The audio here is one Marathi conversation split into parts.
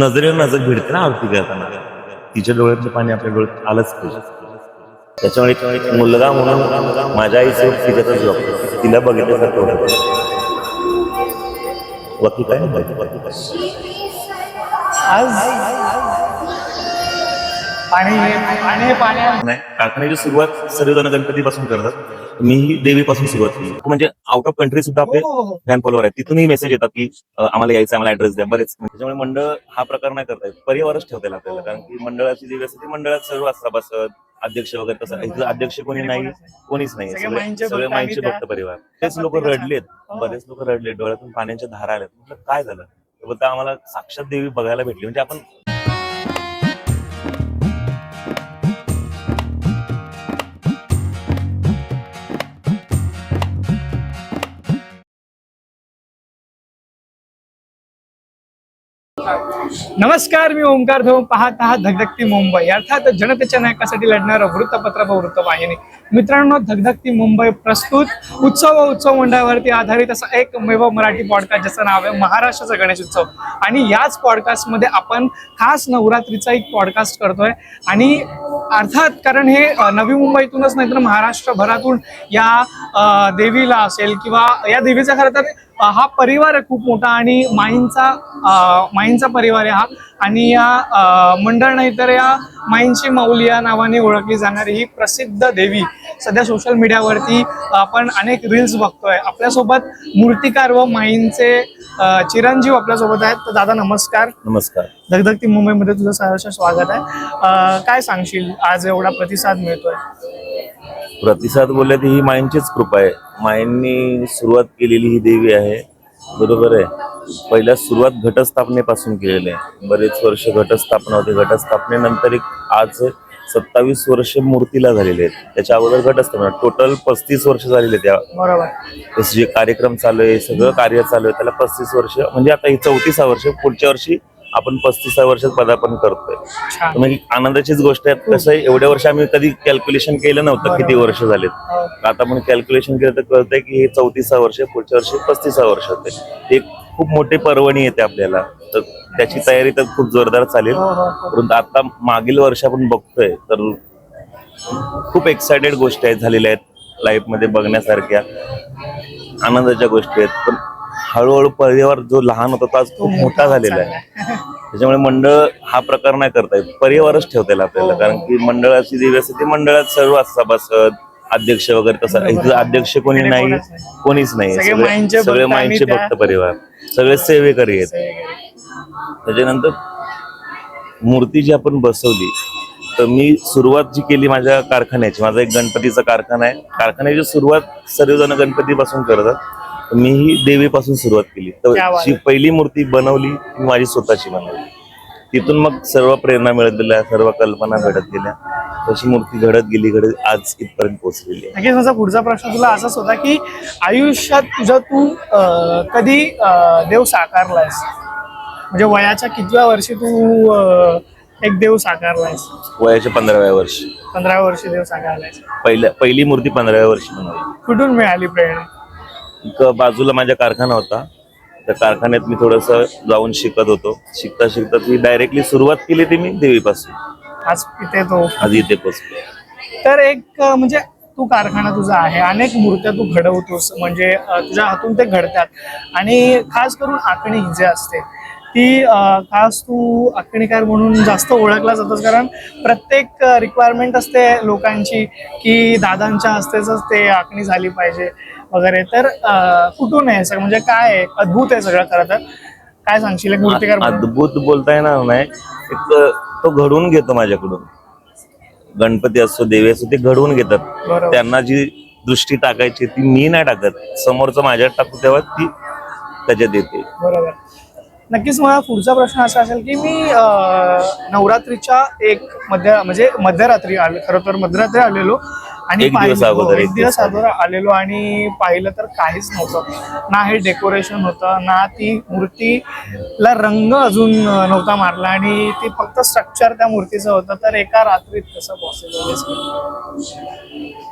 नजरेवर नजर भिडते ना आरती करताना. तिच्या डोळ्यातलं पाणी आपल्या डोळ्यात आलंच पाहिजे. त्याच्यामुळे एक मुलगा म्हणून माझ्या आईचं तिच्यातच जॉब तिला बघितल्यासारखं होतं. बाकी काय आज पाणी पाणी नाही कारखान्याची सुरुवात सर्वजण गणपतीपासून करतात. मी ही देवीपासून सुरुवात केली. म्हणजे आउट ऑफ कंट्री सुद्धा आपले हो, हो, हो. फॅन फॉलोअर आहेत. तिथूनही मेसेज येतात की आम्हाला यायचं आम्हाला ऍड्रेस द्या. बरेच. त्याच्यामुळे मंडळ हा प्रकार नाही करता येत. परिवारच ठेवता आपल्याला. कारण की मंडळाची देवी असते ती मंडळात सर्व असतात. बसत अध्यक्ष वगैरे तसं इथलं अध्यक्ष कोणी नाही कोणीच नाही. सगळे माईंचे भक्त परिवार. तेच लोक रडलेत. बरेच लोक रडलेत. डोळ्यातून पाण्याच्या धारा आल्यात. म्हटलं काय झालं? तर आम्हाला साक्षात देवी बघायला भेटली. म्हणजे आपण नमस्कार मी ओंकार धोम पाहत आहात धगधगती मुंबई. अर्थात जनतेच्या नायकासाठी लढणारं वृत्तपत्र व वृत्तवाहिनी. मित्रांनो धगधगती मुंबई प्रस्तुत. उत्सव व उत्सव मंडळावरती आधारित असा एकमेव मराठी पॉडकास्ट ज्याचं नाव आहे महाराष्ट्राचा गणेश उत्सव. आणि याच पॉडकास्टमध्ये आपण खास नवरात्रीचा एक पॉडकास्ट करतोय. आणि अर्थात कारण हे नवी मुंबईतूनच नाही तर महाराष्ट्रभरातून या देवीला असेल किंवा या देवीचा खरं तर हा परिवार आहे खूप मोठा आणि माईंचा माईंचा परिवार आहे हा. आणि या मंडळ नाही तर या माईंची माऊली या नावाने ओळखली जाणारी ही प्रसिद्ध देवी. सध्या सोशल मीडियावरती आपण अनेक रील्स बघतोय. आपल्यासोबत मूर्तिकार व माईंचे चिरंजीव आपल्यासोबत आहेत. तर दादा नमस्कार. नमस्कार. धगधगती मुंबईमध्ये तुझं सहर्ष स्वागत आहे. काय सांगशील? आज एवढा प्रतिसाद मिळतोय. प्रतिसाद बोलले तर ही माईंचीच कृपा आहे. माईंनी सुरुवात केलेली ही देवी आहे. बरोबर आहे. पहिल्या सुरुवात घटस्थापनेपासून केलेली आहे. बरेच वर्ष घटस्थापना होती. घटस्थापनेनंतर एक आज सत्तावीस वर्ष मूर्तीला झालेले आहेत. त्याच्या अगोदर घटस्थापना टोटल पस्तीस वर्ष झालेले आहेत त्या बरोबर. जे कार्यक्रम चालू आहे सगळं कार्य चालू आहे त्याला पस्तीस वर्ष म्हणजे आता ही चौतीसा वर्ष पुढच्या वर्षी आपण पस्तीसा वर्षात पदार्पण करतोय. म्हणजे आनंदाचीच गोष्ट आहे. कसं एवढ्या वर्ष आम्ही कधी कॅल्क्युलेशन केलं नव्हतं किती वर्ष झालेत. हो. आता आपण कॅल्क्युलेशन केलं तर कळतंय की हे चौतीसा वर्ष पुढच्या वर्षी पस्तीसा वर्ष होते एक खूप मोठी पर्वणी येते आपल्याला. तर त्याची तयारी तर खूप जोरदार चालेल. हो, हो. परंतु आता मागील वर्ष आपण बघतोय तर खूप एक्सायटेड गोष्टी आहेत झालेल्या आहेत लाईफमध्ये बघण्यासारख्या. आनंदाच्या गोष्टी आहेत. पण हळूहळू परिवार जो लहान होता तो आज खूप मोठा झालेला आहे. त्याच्यामुळे मंडळ हा प्रकार नाही करता येत. परिवारच ठेवता येईल आपल्याला. कारण की मंडळाची देवी असते ती मंडळात सर्व बसत अध्यक्ष वगैरे तसं. इथं अध्यक्ष कोणी नाही कोणीच नाही. सगळे माईंचे सगळे भक्त माईंचे परिवार. सगळे सेवेकरी आहेत. त्याच्यानंतर मूर्ती जी आपण बसवली तर मी सुरुवात जी केली माझ्या कारखान्याची माझा एक गणपतीचा कारखाना आहे. कारखान्याची सुरुवात सर्वजण गणपतीपासून करतात. तर मी ही देवीपासून सुरुवात केली. तर क्या जी पहिली मूर्ती बनवली ती माझी स्वतःची बनवली. तिथून मग सर्व प्रेरणा मिळत गेल्या सर्व कल्पना घडत गेल्या. तशी मूर्ती घडत गेली घडत आज इथपर्यंत पोहोचलेली आहे. नक्कीच माझा पुढचा प्रश्न तुला असाच होता की आयुष्यात तुझं तू अं, कधी अं, देव साकारलायस? म्हणजे वयाच्या कितव्या वर्षी तू अं, एक देव साकारलायस? वयाच्या पंधराव्या वर्षी. पंधरा वर्षी देव साकारलायस. पहिल्या पहिली मूर्ती पंधराव्या वर्षी बनवली. कुठून मिळाली प्रेरणा? एक बाजूला माझ्या कारखाना होता. त्या कारखान्यात मी थोडस जाऊन शिकत होतो. शिकता शिकता ती डायरेक्टली सुरुवात केली ती मी देवीपासून. आज इथे तो. आज इथे पोचलो तर एक अं, म्हणजे तू कारखाना तुझा आहे. अनेक मूर्त्या तू घडवतोस. म्हणजे अं, तुझ्या हातून ते घडतात. आणि खास करून आखणी जे असते ती अं, खास तू आखणीकार म्हणून जास्त ओळखला जातोस. कारण प्रत्येक रिक्वायरमेंट असते लोकांची की दादांच्या हस्तेच ते आखणी झाली पाहिजे. वगैरे. तर कुठून आहे सगळं? म्हणजे काय आहे? अद्भुत आहे सगळं खरं तर. काय सांगशील एक मूर्तिकार म्हणून? अद्भुत बोलता येणार नाही. एक तो घडवून घेतो माझ्याकडून. गणपती असो देवी असो ते घडवून घेतात. बरोबर. त्यांना जी दृष्टी टाकायची ती मी नाही टाकत. समोरचं माझ्यात टाकू तेव्हा ती त्याच्यात येते. बरोबर. नक्कीच मला पुढचा प्रश्न असा असेल की मी अं, नवरात्रीच्या एक मध्य म्हणजे मध्यरात्री आले खरं तर मध्यरात्री आलेलो. आणि एक दिवस अगोदर, हो, एक दिवस अगोदर आलेलो आणि पाहिलं तर काहीच नव्हतं. ना हे डेकोरेशन होतं ना ती मूर्तीला रंग अजून नव्हता मारला आणि ती फक्त स्ट्रक्चर त्या मूर्तीचं होतं. तर एका रात्रीत कसं पॉसिबल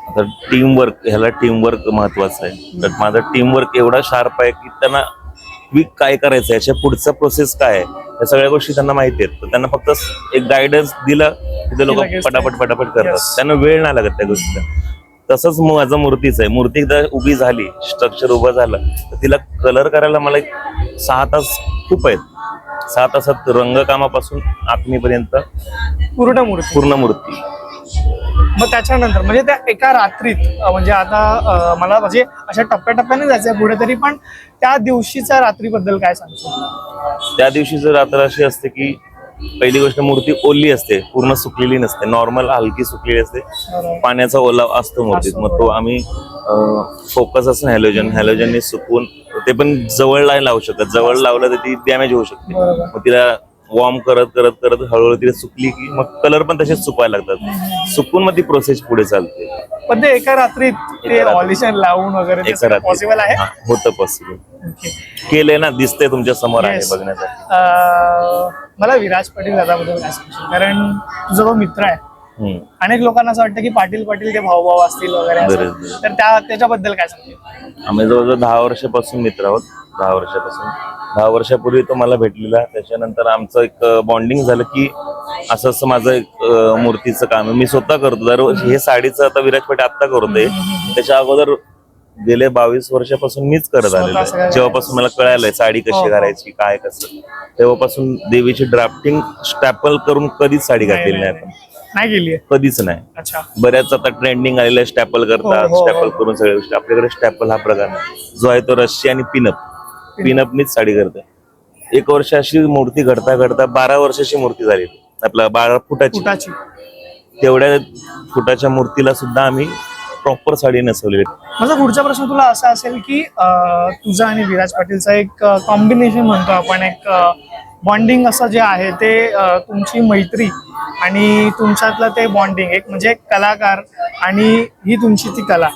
आता टीम वर्क ह्याला टीम वर्क महत्वाचं आहे. तर माझं टीम वर्क एवढा शार्प आहे की त्यांना क्विक काय करायचं याच्या पुढचा प्रोसेस काय आहे? या सगळ्या गोष्टी त्यांना माहिती आहेत. तर त्यांना फक्त एक गायडन्स दिलं की ते लोक पटापट पटापट. करतात. त्यांना वेळ नाही लागत त्या गोष्टीला. तसंच माझं मूर्तीच आहे. मूर्ती एकदा उभी झाली स्ट्रक्चर उभं झालं तर तिला कलर करायला मला एक सहा तास खूप आहेत. सहा तासात रंगकामापासून आत्मीपर्यंत पूर्ण मूर्ती. पूर्ण मूर्ती. मग त्याच्यानंतर म्हणजे त्या एका रात्रीत म्हणजे आता मला म्हणजे अशा टप्प्याटप्प्याने जायचंय पुढे तरी पण त्या दिवशीच्या रात्रीबद्दल काय सांगतो त्या दिवशीचं रात्र अशी असते की पहिली गोष्ट मूर्ती ओली असते पूर्ण सुकलेली नसते नॉर्मल हलकी सुकलेली असते. पाण्याचा ओलाव असतो मूर्तीत मग तो आम्ही फोकस असतो हॅलोजन हॅलोजनने सुकवून ते पण जवळ नाही लावू शकत. जवळ लावलं तर ती डॅमेज होऊ शकते. मग तिला वॉर्म करत करत करत हळूहळू तिला सुकली की मग कलर पण तसेच सुकवायला लागतात सुकून मग ती प्रोसेस पुढे चालते पण ते एका रात्रीत ते एका रात्रीत. ऑलिशन लावून वगैरे ते एका रात्री पॉसिबल आहे हा, होतं पॉसिबल Okay. केलंय ना दिसतंय तुमच्यासमोर आहे Yes. बघण्यासाठी अं, मला विराज पाटील दादाबद्दल काय सांगशील कारण तुझा जो मित्र आहे हम्म. अनेक लोकांना असं वाटतं की पाटील पाटील ते भाऊ भाऊ असतील वगैरे असं. तर त्या त्याच्याबद्दल काय सांगशील आम्ही जवळजवळ दहा वर्षापासून मित्र आहोत दहा वर्षापासून. दहा वर्षापूर्वी तो मला भेटलेला. त्याच्यानंतर आमचं एक बॉन्डिंग झालं की असं असं माझं एक मूर्तीचं काम आहे. मी स्वतः करतो. दरवर्षी हे साडीचं आता विराज पेठ आत्ता करतोय. त्याच्या अगोदर गेले बावीस वर्षापासून मीच करत आलेलो आहे. जेव्हापासून मला कळालंय साडी हो, कशी हो. घालायची काय कसं. तेव्हापासून देवीची ड्राफ्टिंग स्टॅपल करून कधीच साडी घातलेली नाही आपण नाही. गेली कधीच नाही. बऱ्याच आता ट्रेंडिंग आलेलं स्टॅपल करतात हो, हो, स्टॅपल हो. करून सगळ्या गोष्टी. आपल्याकडे स्टॅपल हा प्रकार नाही. जो आहे तो रशी आणि पिनअप पिनअपनीच साडी करते एक वर्ष अशी मूर्ती घडता घडता बारा वर्षाची मूर्ती झाली. आपला बारा फुटाची. फुटाची. तेवढ्या फुटाच्या मूर्तीला सुद्धा आम्ही प्रॉपर साडी नेसवलेली. माझा पुढचा प्रश्न तुला असा असेल की तुझा आणि विराज पाटीलचा एक कॉम्बिनेशन म्हणतो आपण एक बॉन्डिंग असं जे आहे ते तुमची मैत्री आणि तुमच्यातलं ते बॉन्डिंग एक म्हणजे कलाकार आणि ही तुमची ती कला.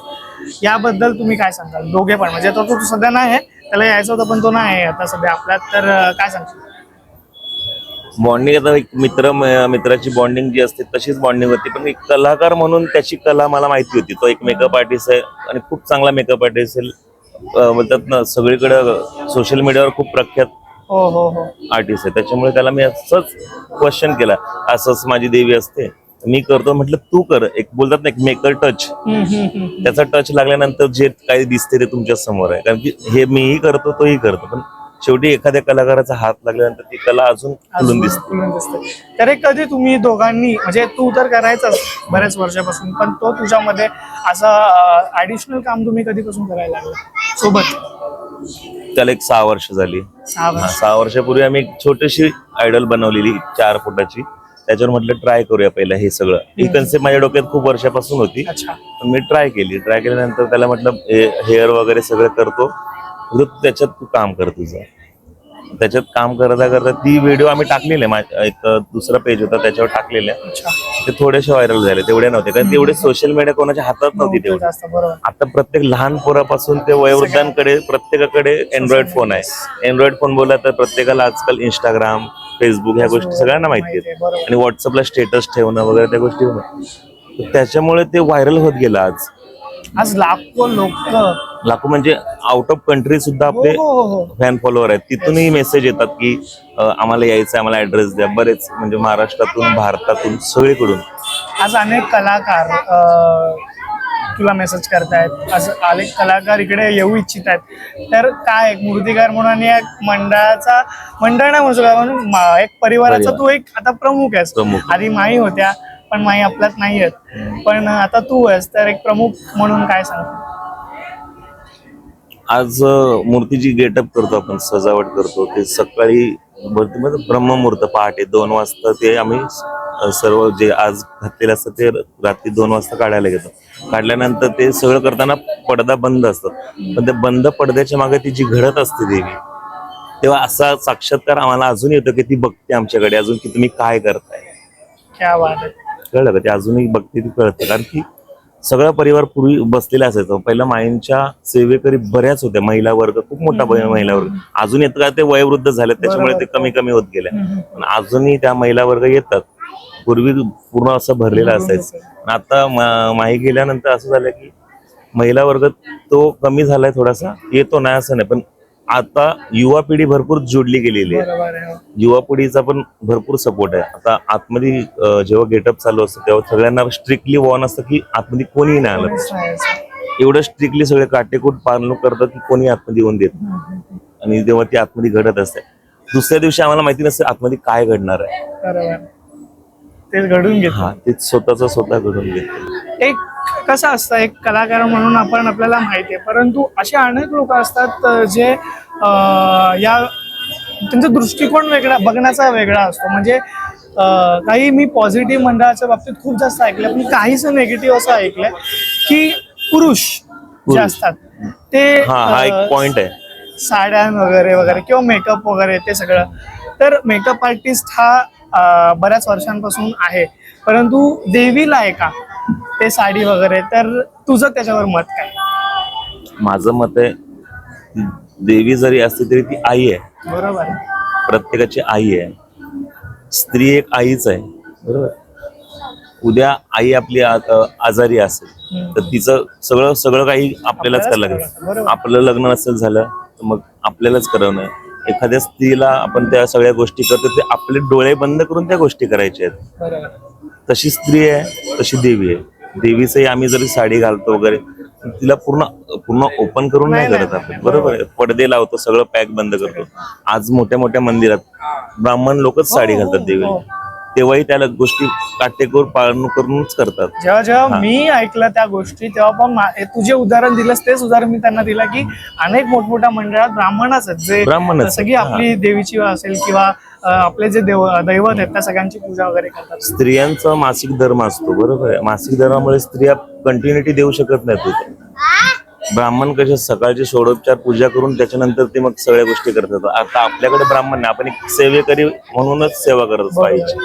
याबद्दल तुम्ही काय सांगाल? दोघे पण म्हणजे तो तो सध्या नाही आहे त्याला यायचं होतं पण तो नाही. आता सध्या आपल्यात तर काय सांगशील? बॉन्डिंग आता एक मित्र मित्राची बॉन्डिंग जी असते तशीच बॉन्डिंग होती. पण एक कलाकार म्हणून त्याची कला मला माहिती होती. तो एक मेकअप आर्टिस्ट आहे आणि खूप चांगला मेकअप आर्टिस्ट आहे. बोलतात ना सगळीकडे सोशल मीडियावर खूप प्रख्यात हो हो हो. आर्टिस्ट आहे. त्याच्यामुळे त्याला मी असंच क्वेश्चन केला. असंच माझी देवी असते. मी करतो म्हटलं तू कर. एक बोलतात ना एक मेकर टच. त्याचा टच लागल्यानंतर जे काही दिसते ते तुमच्यासमोर आहे. कारण की हे मीही करतो तोही करतो. पण शेवटी एखाद्या कलाकाराचा हात लागल्यानंतर ती कला अजून खुलून दिसते. तर एक कधी तुम्ही दोघांनी म्हणजे तू तर करायचाच बऱ्याच वर्षापासून पण तो तुझ्यामध्ये असं ऍडिशनल काम तुम्ही कधीपासून करायला लागला? सोबत? त्याला एक सहा वर्ष झाली. सहा वर्षापूर्वी आम्ही एक छोटीशी आयडल बनवलेली चार फुटाची. त्याच्यावर म्हटलं ट्राय करूया पहिलं हे सगळं. ही कन्सेप्ट माझ्या डोक्यात खूप वर्षापासून होती. पण मी ट्राय केली. ट्राय केल्यानंतर त्याला म्हटलं हेअर वगैरे सगळं करतो. फक्त तू त्याच्यात तू काम कर तुझं. त्याच्यात काम करता करता ती व्हिडिओ आम्ही टाकलेले एक दुसरा पेज होता त्याच्यावर टाकलेल्या. अच्छा. ते थोडेसे व्हायरल झाले. तेवढे नव्हते. कारण तेवढे सोशल मीडिया कोणाच्या हातात नव्हती तेवढी. आता प्रत्येक लहान पोरापासून ते वयोवृद्धांकडे प्रत्येकाकडे अँड्रॉइड फोन आहे. अँड्रॉइड फोन बोलला तर प्रत्येकाला आजकाल इंस्टाग्राम फेसबुक ह्या गोष्टी सगळ्यांना माहिती माहिती आहे, आहेत. आणि व्हॉट्सअपला स्टेटस ठेवणं वगैरे त्या गोष्टी होणं. त्याच्यामुळे ते व्हायरल होत गेलं आज. आज लाखो लोक लाखो म्हणजे आउट ऑफ कंट्री सुद्धा हो आपले हो हो हो फॅन फॉलोअर आहेत. तिथूनही मेसेज येतात की आम्हाला यायचं आम्हाला ऍड्रेस द्या. बरेच म्हणजे महाराष्ट्रातून भारतातून सगळीकडून. आज अनेक कलाकार तुला मेसेज करतायत. आज अनेक कलाकार इकडे येऊ इच्छित आहेत तर काय एक मूर्तिकार म्हणून आणि एक मंडळाचा मंडळ नाही म्हणू शकत म्हणून एक परिवाराचा परिवार. तू एक आता प्रमुख आहेस. प्रमुख. आधी माई होत्या पण माई आपल्यात नाही आहेत. पण आता तू आहेस तर एक प्रमुख म्हणून काय सांग? आज मूर्तीची गेटअप करतो आपण सजावट करतो. ते सकाळी भरती- म्हणजे ब्रह्ममुहूर्त पहाटे दोन वाजता ते आम्ही सर्व जे आज घातलेलं असतं ते रात्री दोन वाजता काढायला घेतो. काढल्यानंतर ते सगळं करताना पडदा बंद असतो पण ते बंद पडद्याच्या मागे ती जी घडत असते देवी तेव्हा असा साक्षात्कार आम्हाला अजून येतो की ती बघते आमच्याकडे. अजून की तुम्ही काय करताय? क्या बात आहे. कळलं का? ते अजूनही बघते ती कळतं. कारण की सगळा परिवार पूर्वी बसलेला असायचा. पहिला माईंच्या सेवेकरी बऱ्याच होत्या. महिला वर्ग खूप मोठा महिला वर्ग. अजून येत का? ते वयोवृद्ध झाले त्याच्यामुळे ते कमी कमी होत गेल्या. हम्म. पण अजूनही त्या महिला वर्ग येतात. पूर्वी पूर्ण असं भरलेला असायचं. आता माही गेल्यानंतर असं झालं की महिला वर्ग तो कमी झालाय थोडासा येतो नाही असं नाही. पण आता युवा पिढी भरपूर जोडली गेलेली आहे. हो. युवा पिढीचा पण भरपूर सपोर्ट आहे. आता आतमध्ये जेव्हा गेटअप चालू असतं तेव्हा सगळ्यांना स्ट्रिक्टली वॉर्न असतं की आतमध्ये कोणीही नाही आलं. एवढं स्ट्रिक्टली सगळे काटेकोट पालन करतात की कोणी आतमध्ये येऊन देत. आणि तेव्हा ती आतमध्ये घडत असते. दुसऱ्या दिवशी आम्हाला माहिती नसते आतमध्ये काय घडणार आहे. ते घडून घेतो. हा ते स्वतःच स्वतः घडून घेते. एक कसं असतं एक कलाकार म्हणून आपण आपल्याला माहिती आहे. परंतु असे अनेक लोक असतात अं, जे अं, या त्यांचा दृष्टिकोन वेगळा बघण्याचा वेगळा असतो. म्हणजे अं, काही मी पॉझिटिव्ह मंडळाच्या बाबतीत खूप जास्त ऐकलं पण काहीच नेगेटिव्ह असं ऐकलंय की पुरुष जे पुरुष. असतात ते हा हा एक अं, पॉइंट आहे. साड्या वगैरे वगैरे किंवा मेकअप वगैरे ते सगळं. तर मेकअप आर्टिस्ट हा बऱ्याच वर्षांपासून आहे. परंतु देवीला आहे का? ते साडी वगैरे तर तुझं त्याच्यावर मत काय? माझं मत आहे देवी जरी असली तरी ती आई आहे. बरोबर. प्रत्येकाची आई आहे. स्त्री एक आईच आहे. बरोबर. उद्या आई आपली आजारी असेल. तर तिचं सगळं सगळं काही आपल्यालाच लागतं, लागेल. आपलं लग्न नसेल झालं तर मग आपल्यालाच करावं एखाद्या स्त्रीला आपण त्या सगळ्या गोष्टी करतो ते आपले डोळे बंद करून त्या गोष्टी करायच्या आहेत. तशी स्त्री आहे तशी देवी आहे. देवीचंही आम्ही जरी साडी घालतो वगैरे तिला पूर्ण पूर्ण ओपन करून नाही करत आपण. बरोबर आहे. पडदे लावतो सगळं पॅक बंद करतो. आज मोठ्या मोठ्या मंदिरात ब्राह्मण लोकच साडी घालतात. देवीला. तेव्हाही त्याला गोष्टी काटेकोर पाळण करूनच करतात. जेव्हा जेव्हा मी ऐकलं त्या गोष्टी तेव्हा पण मा- तू जे उदाहरण दिलंस तेच उदाहरण मी त्यांना दिलं की अनेक मोठमोठ्या मंडळात ब्राह्मणच आहेत. जे ब्राह्मणच आहेत, सगळी. आपली देवीची असेल किंवा आपले जे देव दैवत आहेत त्या सगळ्यांची पूजा वगैरे करतात. स्त्रियांचा मासिक धर्म असतो बरोबर आहे? मासिक धर्मामुळे स्त्रिया कंटिन्युटी देऊ शकत नाहीत. ब्राह्मण कसे सकाळचे षोडोपचार पूजा करून त्याच्यानंतर ते मग सगळ्या गोष्टी करतात. आता आपल्याकडे ब्राह्मण नाही. आपण एक सेवेकरी म्हणूनच सेवा करत आईची.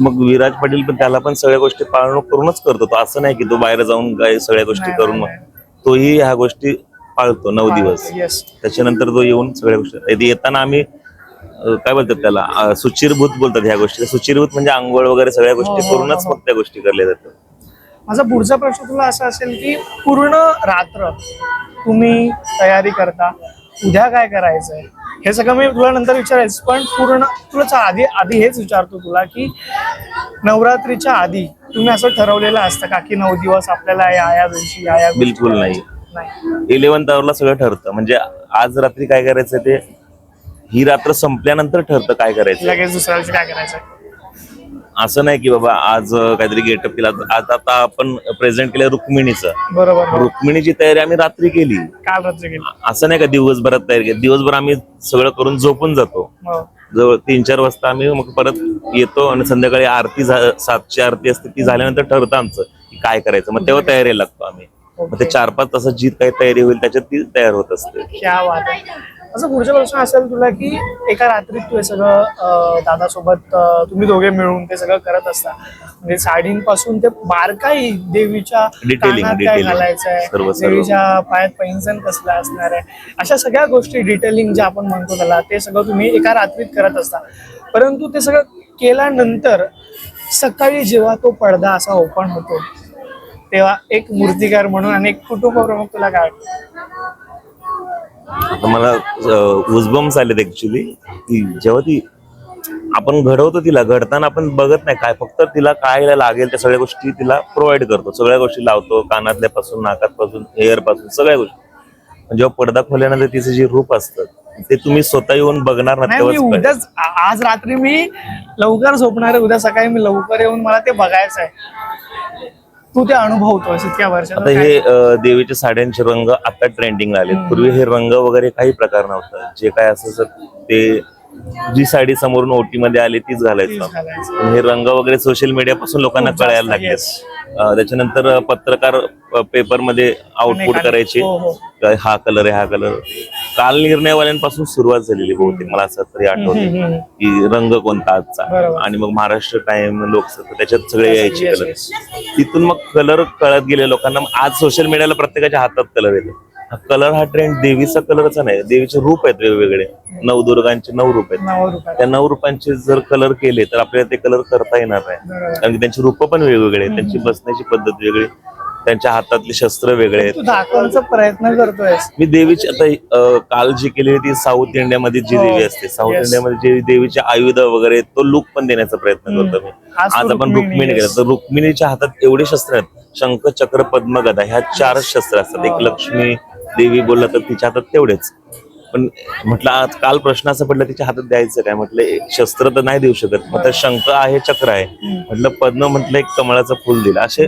मग विराज पाटील पण त्याला पण सगळ्या गोष्टी पाळणूक करूनच करतो. असं नाही की तो बाहेर जाऊन काय सगळ्या गोष्टी करून तोही ह्या गोष्टी पाळतो नऊ दिवस. त्याच्यानंतर तो येऊन सगळ्या गोष्टी येते- येताना आम्ही काय बोलतात त्याला सुचिरभूत बोलतात ह्या गोष्टी. सुचिरभूत म्हणजे आंघोळ वगैरे सगळ्या गोष्टी हो, हो, करूनच हो. मग त्या गोष्टी करल्या जातात. माझा पुढचा प्रश्न तुला असा असेल की पूर्ण रात्र तुम्ही तयारी करता उद्या काय करायचंय? हे सगळं मी तुला नंतर विचारायचं पण पूर्ण तुला आधी आधी हेच विचारतो तुला की नवरात्रीच्या आधी तुम्ही असं ठरवलेलं असतं का की नऊ दिवस आपल्याला या या दिवशी या या बिलकुल? नाही. इलेव्हन्थ आवरला सगळं ठरतं. म्हणजे आज रात्री काय करायचं ते? ही रात्र संपल्यानंतर ठरतं काय करायचं लगेच दुसऱ्या दिवशी काय करायचं असं नाही की बाबा आज काहीतरी गेटअप केला. आज आता आपण प्रेझेंट केलं रुक्मिणीचं. बरोबर. रुक्मिणीची तयारी आम्ही रात्री केली. काल रात्री गेली असं नाही का दिवसभरात तयारी केली? दिवसभर आम्ही सगळं करून झोपून जातो. हो. जवळ तीन चार वाजता आम्ही मग परत येतो आणि संध्याकाळी आरती झा- सातची आरती असते ती झाल्यानंतर ठरतं आमचं की काय करायचं. मग तेव्हा तयारीला लागतो आम्ही. मग ते चार पाच तासात जी काही तयारी होईल त्याच्यात ती तयार होत असते. क्या बात आहे. असं पुढचा प्रश्न असेल तुला की एका रात्रीत तू हे सगळं दादासोबत तुम्ही दोघे मिळून ते सगळं करत असता म्हणजे साडींपासून ते बारकाई देवीच्या काय. घालायचं आहे. देवीच्या पायात पैंजण कसलं असणार आहे अशा सगळ्या गोष्टी डिटेलिंग जे आपण म्हणतो त्याला ते सगळं तुम्ही एका रात्रीत करत असता परंतु ते सगळं केल्यानंतर सकाळी जेव्हा तो पडदा असा ओपन होतो तेव्हा एक मूर्तिकार म्हणून आणि एक कुटुंब प्रमुख तुला काय वाटतं? आता मला उजबम्स आलेत ऍक्च्युली की जेव्हा ती आपण घडवतो तिला घडताना आपण बघत नाही काय फक्त तिला काय लागेल त्या सगळ्या गोष्टी तिला प्रोव्हाइड करतो. सगळ्या गोष्टी लावतो कानातल्यापासून नाकातपासून हेअरपासून सगळ्या गोष्टी. जेव्हा पडदा खोल्यानंतर तिचं जे रूप असतं ते तुम्ही स्वतः येऊन बघणार ना नाही. उद्याच आज रात्री मी लवकर झोपणार आहे. उद्या सकाळी मी लवकर येऊन मला ते बघायचं आहे. तू ते अनुभवतोस इतक्या वर्षात आता हे अ, देवीच्या साड्यांचे रंग आता ट्रेंडिंग आले पूर्वी हे रंग वगैरे काही प्रकार नव्हता. जे काय असायचं ते जी साडी समोरून ओटी मध्ये आली तीच घालायचं हे रंग वगैरे सोशल मीडिया पासून लोकांना कळायला लागले. त्याच्यानंतर पत्रकार पेपरमध्ये आउटपुट करायचे हो, हो. हा कलर आहे हा कलर काल निर्णयवाल्यांपासून सुरुवात झालेली बहुतेक मला असं तरी आठवत. की रंग कोणता आजचा. आणि मग महाराष्ट्र टाइम लोकसत्ता त्याच्यात सगळे यायचे कलर. तिथून मग कलर कळत गेले लोकांना मग आज सोशल मीडियाला प्रत्येकाच्या हातात कलर येतो हा कलर हा ट्रेंड देवीचा कलरचा नाही देवीचे रूप आहेत वेगवेगळे. नऊ दुर्गांचे नऊ रूप आहेत. त्या नऊ रूपांचे जर कलर केले तर आपल्याला ते कलर करता येणार नाही. कारण की त्यांची रूप पण वेगवेगळे आहेत त्यांची बसण्याची पद्धत वेगळी त्यांच्या हातातले शस्त्र वेगळे आहेत. प्रयत्न करतोयस. मी देवीची आता काल जी केली ती साऊथ इंडियामध्ये जी हो. देवी असते साऊथ. इंडियामध्ये जे देवीचे आयुध वगैरे तो लुक पण देण्याचा प्रयत्न करतो मी. आज आपण रुक्मिणी. केलं. तर रुक्मिणीच्या हातात एवढे शस्त्र आहेत. शंख चक्र पद्म गदा ह्या चारच शस्त्र असतात. एक हो. लक्ष्मी देवी बोलला तर तिच्या हातात तेवढेच. पण म्हटलं आज काल प्रश्न असं पडला तिच्या हातात द्यायचं काय? म्हटलं एक शस्त्र तर नाही देऊ शकत. म्हटलं शंख आहे चक्र आहे. म्हटलं पद्म म्हटलं एक कमळाचं फुल दिलं. असे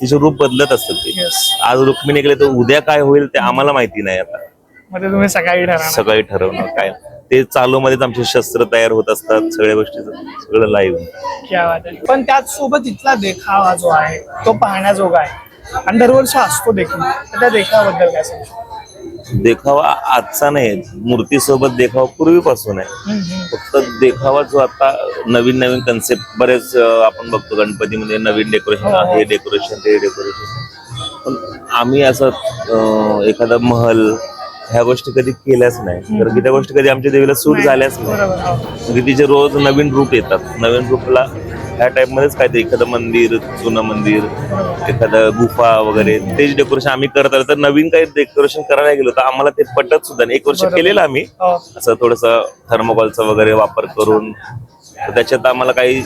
तिचे रूप बदलत असतात ते. आज रुक्मिणी गेले तर उद्या काय होईल ते आम्हाला माहिती नाही आता. तुम्ही सकाळी सकाळी ठरवणं काय. ते चालू मध्येच आमचे शस्त्र तयार होत असतात सगळ्या गोष्टी सगळं लाईव्ह पण त्याचसोबत इथला देखावा जो आहे तो पाहण्याजोगा आहे. आणि दरवर्षी असतो देखील. तर त्या देखावाबद्दल काय सांगू देखावा आजचा नाही मूर्तीसोबत देखावा पूर्वीपासून आहे. फक्त देखावा जो आता नवीन नवीन कन्सेप्ट बरेच आपण बघतो गणपतीमध्ये नवीन डेकोरेशन हो, डेकोरेशन ते डेकोरेशन पण आम्ही असं एखादा महल ह्या गोष्टी कधी केल्याच नाही. कारण की त्या गोष्टी कधी आमच्या देवीला सूट झाल्याच नाही. हो. म्हणजे तिचे रोज नवीन रूप येतात. नवीन रूपला ह्या टाइप मध्येच काहीतरी एखादं मंदिर जुनं मंदिर एखादं गुफा वगैरे तेच डेकोरेशन आम्ही करत आलो तर नवीन काही डेकोरेशन करायला गेलो तर आम्हाला ते पटत सुद्धा नाही एक वर्ष. केलेलं आम्ही हो. असं थोडस थर्मोकॉलचा वगैरे वापर करून तर त्याच्यात आम्हाला काही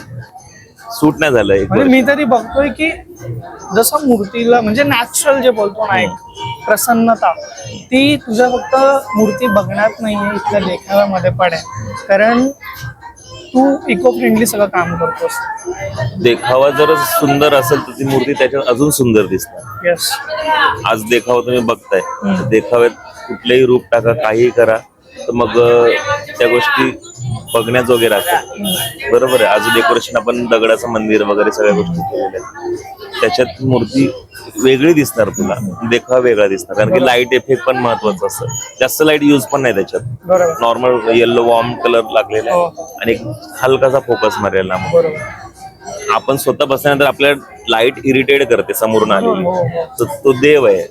सूट नाही झालं एक म्हणजे. मी तरी बघतोय की जसं मूर्तीला म्हणजे नॅचरल जे बोलतो ना एक प्रसन्नता ती तुझ्या फक्त मूर्ती बघण्यात नाहीये इथल्या देखाव्यामध्ये पण आहे कारण तू इको फ्रेंडली सगळं काम करतोस. देखावा जर सुंदर असेल तर ती मूर्ती त्याच्यात अजून सुंदर दिसते आज देखावा तुम्ही बघताय. देखाव्यात कुठलेही रूप टाका काहीही करा. तर मग त्या गोष्टी बघण्याजोगे राहतात बरोबर आहे. आज डेकोरेशन आपण दगडाचं मंदिर वगैरे सगळ्या गोष्टी केलेल्या आहेत. त्याच्यात मूर्ती वेगळी दिसणार तुला देखावा वेगळा दिसणार. कारण की लाइट इफेक्ट पण महत्वाचं असतं. जास्त लाइट युज पण नाही त्याच्यात. नॉर्मल येल्लो वॉर्म कलर लागलेला हो, आहे आणि हलकासा फोकस मारेल ना बरोबर. आपण स्वतः बसल्यानंतर आपल्या लाइट इरिटेट करते समोरून हो आलेली. हो हो तर तो देव आहे.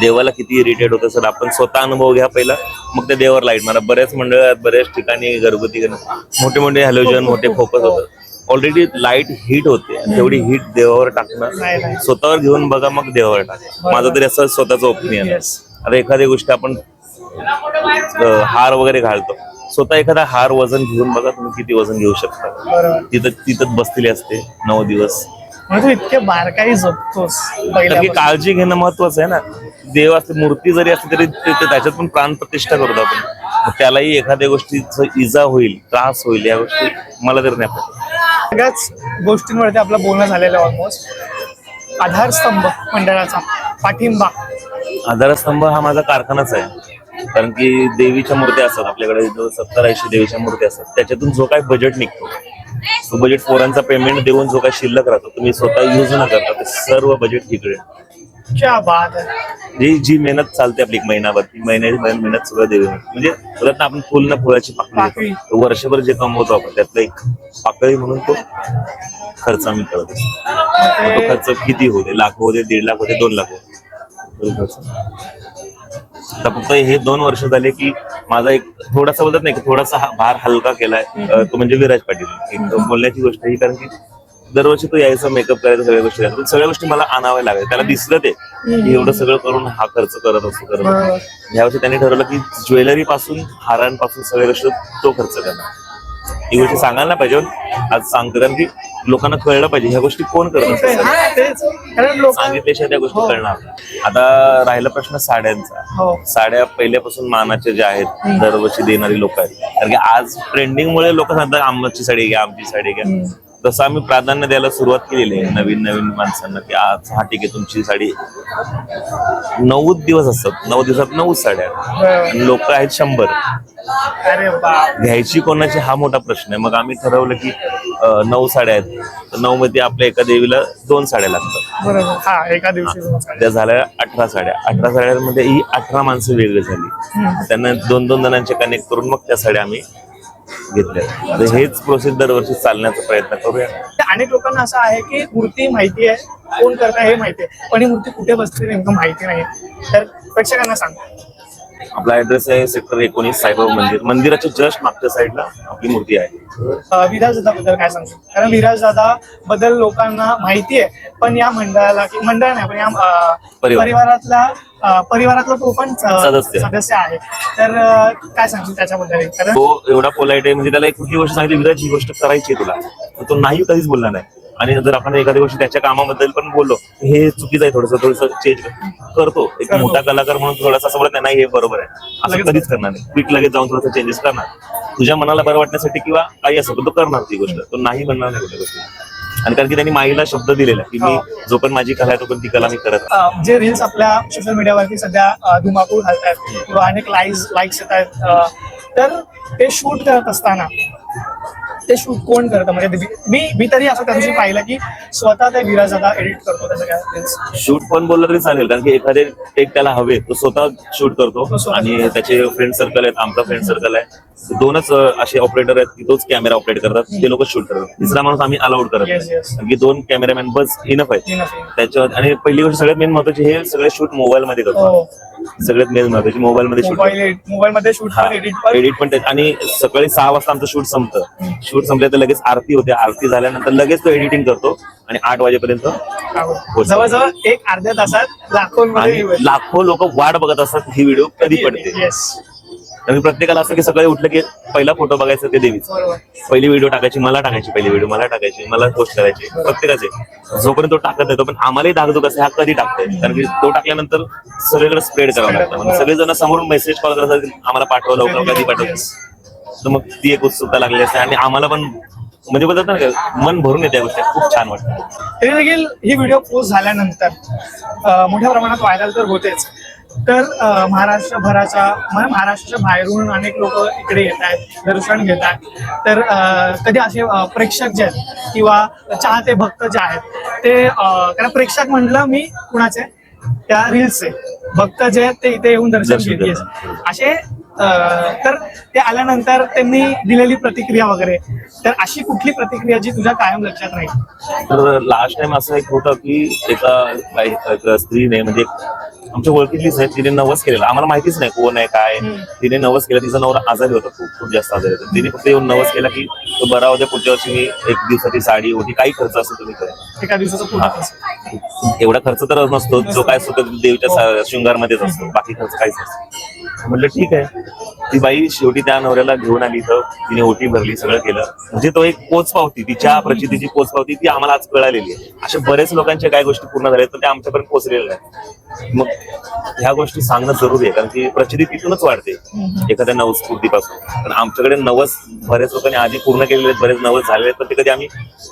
देवाला किती इरिटेट होत असेल आपण स्वतः अनुभव घ्या पहिला. मग त्या देवावर लाइट मारा. बऱ्याच मंडळात बऱ्याच ठिकाणी घरगुती मोठे मोठे हॅलोजन मोठे फोकस होतात ऑलरेडी लाइट हीट होते. तेवढी हीट देवावर टाकणं. स्वतःवर घेऊन बघा मग देवावर टाका. माझं तरी असं स्वतःचं ओपिनियन आहे. आता एखादी गोष्ट आपण हार वगैरे घालतो. स्वतः एखादा हार वजन घेऊन बघा तुम्ही किती वजन घेऊ शकता. तिथं तिथं बसलेली असते नऊ दिवस. म्हणजे तू इतके बारकाई जपतोस काळजी घेणं महत्वाचं आहे ना. देव असते मूर्ती जरी असली तरी त्याच्यात पण प्राण प्रतिष्ठा करतो आपण. त्यालाही एखाद्या गोष्टीचं इजा होईल त्रास होईल या गोष्टी मला तरी नाही. सगळ्याच गोष्टींवरती आपलं बोलणं झालेलं ऑलमोस्ट आधारस्तंभ मंडळाचा पाठिंबा. आधारस्तंभ हा माझा कारखानाच आहे. कारण की देवीच्या मूर्त्या असतात आपल्याकडे सत्तर ऐंशी देवीच्या मूर्त्या असतात त्याच्यातून जो काही बजेट निघतो. तो बजेट पोरांचा पेमेंट देऊन जो काही शिल्लक राहतो तुम्ही स्वतः युज न करता ते सर्व बजेट तिकडे क्या बात आहे जी जी मेहनत चालते आपली एक महिनाभर. ती महिन्याची मेहनत सगळं देवी म्हणजे परत आपण फुल ना फुलाची पाकळी. देतो. वर्षभर जे कमवतो आपण त्यातलं एक पाकळी म्हणून तो खर्च आम्ही करत असतो. तो खर्च किती होते लाख होते दीड लाख होते दोन लाख होते. आता फक्त हे दोन वर्ष झाले की माझा एक थोडासा बोलत नाही की थोडासा हा भार हलका केलाय. तो म्हणजे विराज पाटील. एक बोलण्याची गोष्ट ही कारण की दरवर्षी तो यायचा मेकअप करायचा सगळ्या गोष्टी करायचा. पण सगळ्या गोष्टी मला आणाव्या लागायच्या. त्याला दिसलं ते की एवढं सगळं करून हा खर्च करत असतो करत. असतो. बरोबर. यावर्षी त्यांनी ठरवलं की ज्वेलरी पासून हारांपासून सगळ्या गोष्टी तो खर्च करणार. ही गोष्टी सांगायला नाही पाहिजे पण आज सांगतो कारण की लोकांना कळलं पाहिजे ह्या गोष्टी कोण करत असतात. हा, तेच. कारण लोक सांगितल्याशिवाय त्या गोष्टी हो. कळणार आता राहिला प्रश्न साड्यांचा. हो. साड्या पहिल्यापासून मानाचे जे आहेत दरवर्षी देणारी लोक आहेत. कारण की आज ट्रेंडिंग मुळे लोक सांगतात आमची साडी घ्या आमची साडी घ्या. तसं आम्ही प्राधान्य द्यायला सुरुवात केलेली आहे. नवीन नवीन माणसांना की आज हा ठीक आहे तुमची साडी नऊ दिवस असतात. नऊ दिवसात नऊ साड्या लोक आहेत शंभर. घ्यायची कोणाची हा मोठा प्रश्न आहे. मग आम्ही ठरवलं की नऊ साड्या आहेत. तर नऊ मध्ये आपल्या एका देवीला दोन साड्या लागतात. हा एका दिवशी. त्या झाल्या अठरा साड्या. अठरा साड्यांमध्ये ही अठरा माणसं वेगळी झाली. त्यांना दोन दोन जणांचे कनेक्ट करून मग त्या साड्या आम्ही घेतल्या हेच प्रोसेस दरवर्षी चालण्याचा प्रयत्न करूया. अनेक लोकांना असं आहे की मूर्ती माहिती आहे कोण करता हे माहिती आहे पण ही मूर्ती कुठे बसते नेमकं माहिती नाही. तर प्रेक्षकांना सांग. आपला ऍड्रेस आहे सेक्टर एकोणीस साईबाबा मंदिर. मंदिराच्या जस्ट मागच्या साईडला आपली मूर्ती आहे. विराज दादा बद्दल काय सांगतो कारण विराज दादा बद्दल लोकांना माहिती आहे पण या मंडळाला मंडळ नाही पण या. परिवारातला परिवारातला तो पण सदस्य. सदस्य आहे. तर काय सांगतो त्याच्याबद्दल तो एवढा पोलाइट आहे म्हणजे त्याला एक कुठली गोष्ट सांगितली विराज ही गोष्ट करायची आहे तुला. तो नाही कधीच बोलला नाही. आणि जर आपण एखादी गोष्ट त्याच्या कामाबद्दल पण बोललो हे चुकीचं आहे थोडंसं थोडंसं चेंज करतो. एक. मोठा कलाकार म्हणून थोडासा असं बोलत नाही हे बरोबर आहे. असं कधीच करणार नाही. क्विक लगेच जाऊन थोडंसं चेंजेस करणार. तुझ्या मनाला बरं वाटण्यासाठी किंवा काही असं तो करणार ती गोष्ट. तो नाही म्हणणार नाही कुठल्या गोष्टी. आणि कारण की त्यांनी माईला शब्द दिलेला की मी जो पण माझी कला आहे तो पण ती कला मी करत. अं, जे रील्स आपल्या सोशल मीडियावरती सध्या अं, धुमाकूळ घालतात किंवा अनेक लाईक्स लाईक्स येत आहेत तर ते शूट करत असताना ते शूट कोण करतं? म्हणजे मी मी तरी असं त्या दिवशी पाहिलं की स्वतः ते विराज दादा एडिट करतो त्याचं शूट पण बोललं तरी चालेल कारण की एखादे टेक त्याला हवे तो स्वतः शूट करतो. आणि त्याचे फ्रेंड सर्कल आहेत आमचा फ्रेंड सर्कल आहे. दोनच असे ऑपरेटर आहेत की तोच कॅमेरा ऑपरेट करतात ते लोक शूट करतात. तिसरा माणूस आम्ही अलाउड करत नाही. की दोन कॅमेरामॅन बस इनफ आहेत. त्याच्यावर आणि पहिली गोष्ट सगळ्यात मेन महत्वाची हे सगळे शूट मोबाईल मध्ये करतो हो. सगळ्यात मेन महत्वाची मोबाईल मध्ये शूट मोबाईल मोबाईल मध्ये शूट हा एडिट पण एडिट पण ते- आणि सकाळी सहा वाजता आमचं शूट संपतं. शूट संपलं तर लगेच आरती होते. आरती झाल्यानंतर लगेच तो एडिटिंग करतो आणि आठ वाजेपर्यंत जवळजवळ एक अर्ध्या तासात लाखोंमध्ये आणि लाखो लोक वाट बघत असतात ही व्हिडिओ कधी पडते. येस आणि प्रत्येकाला असं की सकाळी उठलं की पहिला फोटो बघायचा ते देवीच. पहिली व्हिडिओ टाकायची मला टाकायची पहिली व्हिडिओ मला टाकायची मला पोस्ट करायची. प्रत्येकाचे जोपर्यंत तो टाकत नाही तोपर्यंत आम्हालाही दाखवतो कसं हा कधी टाकतोय? कारण की तो टाकल्यानंतर सगळीकडे स्प्रेड करावं लागतं. म्हणजे सगळेजण समोरून मेसेज कॉल करतात आम्हाला पाठवा लवकर कधी पाठवतो तर मग ती एक उत्सुकता लागली असते आणि आम्हाला पण म्हणजे बोलतात ना मन भरून येते गोष्टी. खूप छान वाटतं. तरी देखील ही व्हिडिओ पोस्ट झाल्यानंतर मोठ्या प्रमाणात व्हायरल तर होतेच. तर अं, महाराष्ट्रभराच्या म्हणजे महाराष्ट्राच्या बाहेरून अनेक लोक इकडे येत आहेत दर्शन घेत आहेत. तर कधी असे प्रेक्षक जे आहेत किंवा चाहते भक्त जे आहेत ते कारण प्रेक्षक म्हटलं मी कुणाचे? त्या रील्सचे. भक्त जे आहेत ते इथे येऊन दर्शन घेतात. असे तर ते आल्यानंतर त्यांनी दिलेली प्रतिक्रिया वगैरे. तर अशी कुठली प्रतिक्रिया जी तुझ्या कायम लक्षात राहील? तर लास्ट टाइम असं एक होतं की एक स्त्रीने म्हणजे आमच्या ओळखीतलीच आहे तिने नवस केलेला. आम्हाला माहितीच नाही कोण आहे काय. तिने नवस केला तिचा नवरा आजारी होता खूप खूप जास्त आजारी होता. तिने फक्त येऊन नवस केला की तो बरा होत्या पुढच्या वर्षी मी एक दिवसाची साडी ओटी काही खर्च असतो तुम्ही एका दिवसाचं पूर्ण कसं? एवढा खर्च तर नसतो जो काय असतो तो देवीच्या शृंगारमध्येच असतो बाकी खर्च काहीच नसतो. म्हटलं ठीक आहे. ती बाई शेवटी त्या नवऱ्याला घेऊन आली तर तिने ओटी भरली सगळं केलं. म्हणजे तो एक पोचपावती तिच्या प्रचितीची पोचपावती ती आम्हाला आज कळालेली आहे. अशा बरेच लोकांच्या काय गोष्टी पूर्ण झाल्या तर त्या आमच्यापर्यंत पोहोचलेल्या आहेत मग ह्या गोष्टी सांगणं जरुरी आहे कारण की प्रचिती तिथूनच वाढते एखाद्या नवस पूर्तीपासून पण आमच्याकडे नवस बऱ्याच लोकांनी आधी पूर्ण केलेले आहेत बरेच नवस झालेले आहेत पण ते कधी आम्ही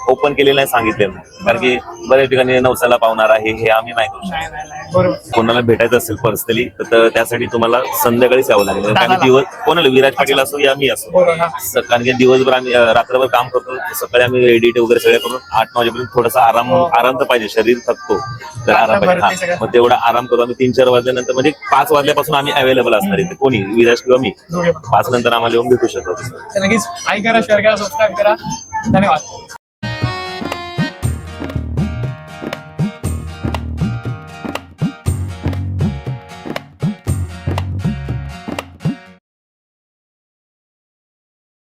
ओपन केलेले नाही सांगितले नाही. कारण की बऱ्याच ठिकाणी नवसाला पावणार आहे हे आम्ही नाही करू शकत. कोणाला भेटायचं असेल पर्सनली तर त्यासाठी तुम्हाला संध्याकाळीच यावं लागेल. कारण दिवस कोणाला विराज पाटील असो या मी असो हा कारण की दिवसभर आम्ही रात्रभर काम करतो सकाळी आम्ही एडिट वगैरे सगळे करून आठ नऊ वाजेपर्यंत थोडासा आराम हो. आराम तर पाहिजे शरीर थकतो तर आराम पाहिजे. हा. मग तेवढा आराम करू आम्ही तीन चार वाजल्यानंतर म्हणजे पाच वाजल्यापासून आम्ही अवेलेबल असणार इथे कोणी विराज किंवा मी. पाच नंतर आम्हाला येऊन भेटू शकतो नक्कीच शेअर करा सबस्क्राईब करा धन्यवाद